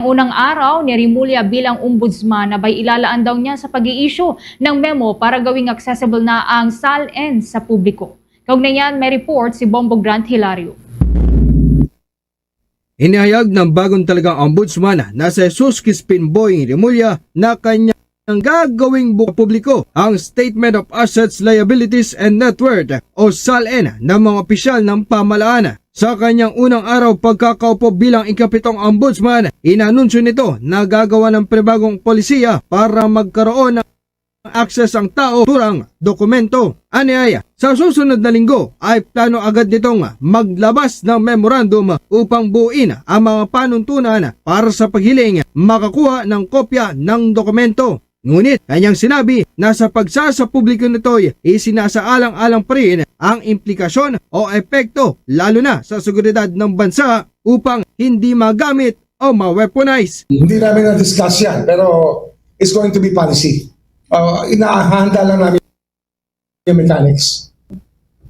unang araw ni Rimulya bilang ombudsman abay ilalaan daw niya sa pag-i-issue ng memo para gawing accessible na ang SALN sa publiko. Kaugnay niyan, may report si Bombo Grant Hilario. Inihayag ng bagong talagang ombudsman na si Jesus Crispin Boy Remulla na kanyang gagawing buka publiko ang Statement of Assets, Liabilities and Net Worth o SALN ng mga opisyal ng pamalaan. Sa kanyang unang araw pagkakaupo bilang ikapitong ombudsman, inanunsyo nito na gagawa ng pribagong polisiya para magkaroon ng access ang tao turang dokumento. Anyaya, sa susunod na linggo ay plano agad nitong maglabas ng memorandum upang buuin ang mga panuntunan para sa paghiling makakuha ng kopya ng dokumento. Ngunit kanyang sinabi na sa pagsasa publiko nito isinasaalang-alang pa rin ang implikasyon o epekto lalo na sa seguridad ng bansa upang hindi magamit o ma-weaponize. Hindi namin na-discuss yan, pero it's going to be policy. Uh, inahanda lang namin yung mechanics.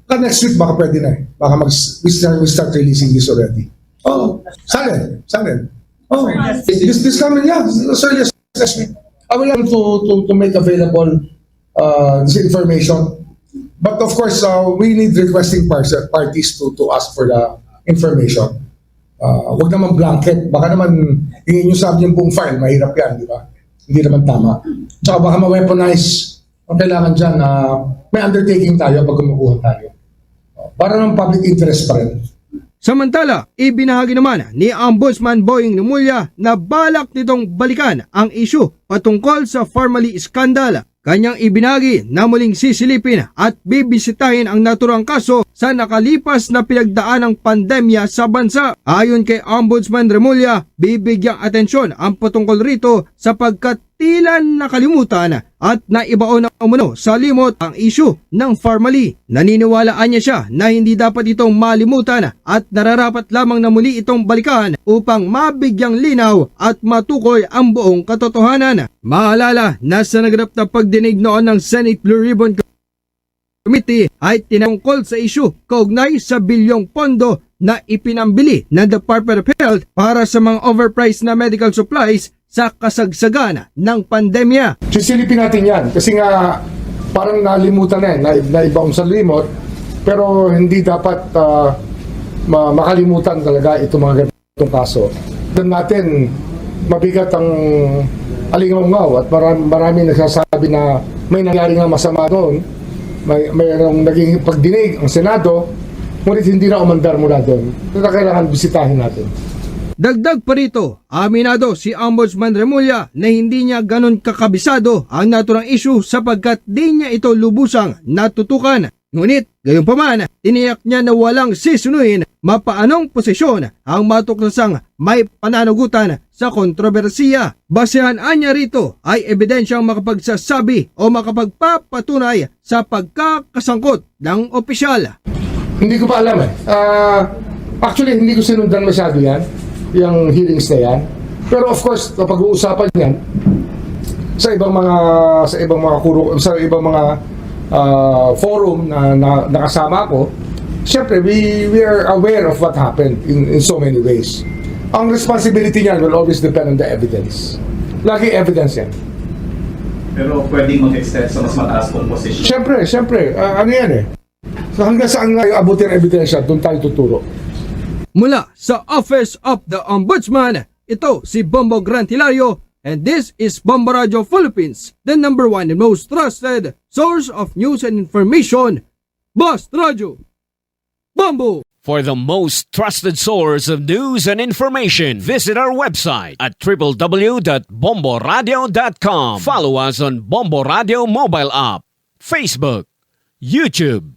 Baka next week, baka pwede na eh. Baka mag, we, start, we start releasing this already. Oh, salen, salen. Oh, this, this coming, yeah, as early as next week. I will have to, to, to make available uh, this information. But of course, uh, we need requesting par- parties to, to ask for the information. Uh, wag naman blanket. Baka naman hingin nyo sa amin yung buong file. Mahirap yan, di ba? Hindi naman tama. Tsaka baka ma-weaponize. Ang kailangan dyan na may undertaking tayo pag kumukuha tayo. Uh, Para ng public interest pa rin. Samantala, ibinahagi naman ni Ombudsman Boying Lumulya na balak nitong balikan ang isyu patungkol sa Formally Scandal. Kanyang ibinagi na muling sisilipin at bibisitahin ang naturang kaso sa nakalipas na pinagdaan ng pandemya sa bansa. Ayon kay Ombudsman Remulla, bibigyang atensyon ang patungkol rito sapagkat tila nakalimutan at naibaon na umano sa limot ang isyu ng formally. Naniniwalaan niya siya na hindi dapat itong malimutan at nararapat lamang na muli itong balikan upang mabigyang linaw at matukoy ang buong katotohanan. Maalala na sa naganap na pagdinig noon ng Senate Blue Ribbon Committee ay tinangkol sa isyu kaugnay sa bilyong pondo na ipinambili ng Department of Health para sa mga overpriced na medical supplies sa kasagsagan ng pandemya. Sisilipin natin yan. Kasi nga, parang nalimutan na eh. Na, naibaon sa limot. Pero hindi dapat ma- makalimutan talaga itong mga ganitong kaso. Doon natin, mabigat ang alingaw at marami, marami nagsasabi na may nangyari nga masama doon. May, mayroong naging pagdinig ang Senado, ngunit hindi na umandar mula doon. Kaya kailangan bisitahin natin. Dagdag pa rito, aminado si Ombudsman Remulla na hindi niya ganon kakabisado ang naturang issue sapagkat di niya ito lubusang natutukan. Ngunit, gayon pa man, tiniyak niya na walang sisunuin mapaanong posisyon ang matuklasang may pananagutan sa kontrobersiya. Basehan anya rito ay ebidensyang makapagsasabi o makapagpapatunay sa pagkakasangkot ng opisyal. Hindi ko pa alam eh. Ah, actually, hindi ko sinundan masyado yan, yung hearings na yan. Pero of course, kapag uusapan yan, sa ibang mga sa ibang mga kuro, sa ibang mga ah, forum na, na nakasama ko, syempre we we are aware of what happened in, in so many ways. Ang responsibility niyan will always depend on the evidence. Lagi evidence yan. Pero pwedeng mag-extend sa mas mataas pong posisyon. Syempre, syempre, ah, ano yan eh. So hanggang saan nga yung abutin ebidensya, doon tayo tuturo. Mula sa Office of the Ombudsman, ito si Bombo Grant Hilario and this is Bombo Radio Philippines, the number one and most trusted source of news and information. Boss Radio! Bombo! For the most trusted source of news and information, visit our website at www.bomboradio.com. Follow us on Bombo Radio mobile app, Facebook, YouTube,